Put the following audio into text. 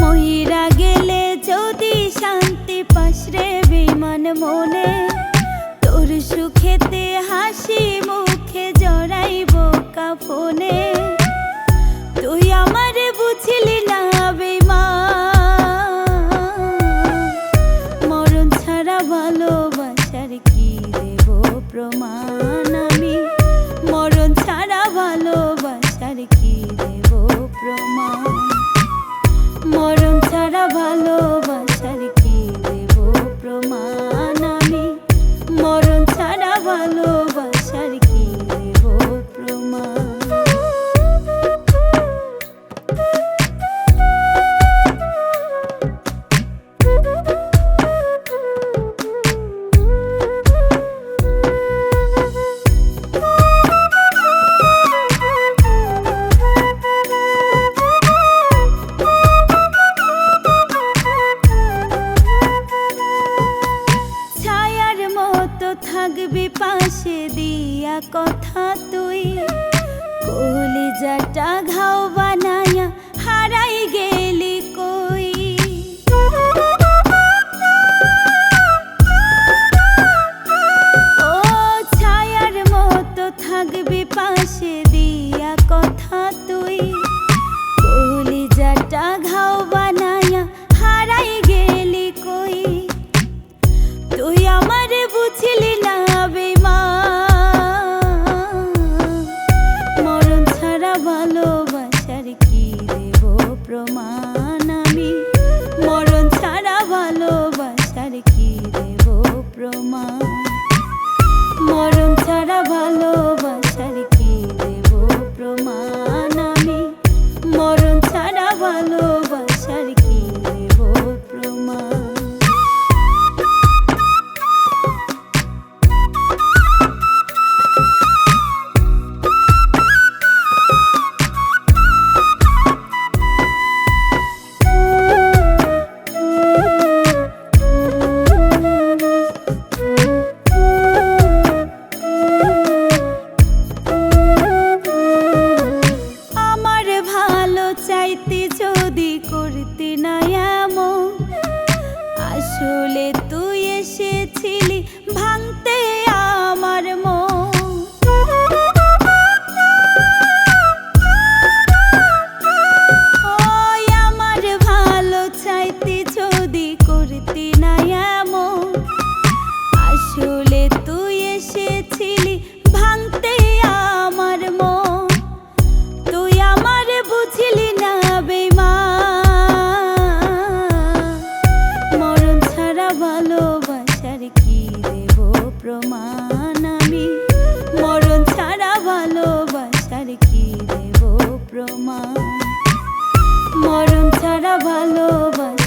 মহিরা গেলে যদি শান্তি পাশরে বিমান মনে। তোর সুখেতে হাসি মুখে জড়াইব কাফনে। তুই আমার বুঝিলি ভালো আকাশে দিয়া কথা তুই। কলিজাটা ঘাও বানায়া হারাই গে ঝুলে তু দেব প্রমাণ। মরণ ছাড়া ভালোবাসা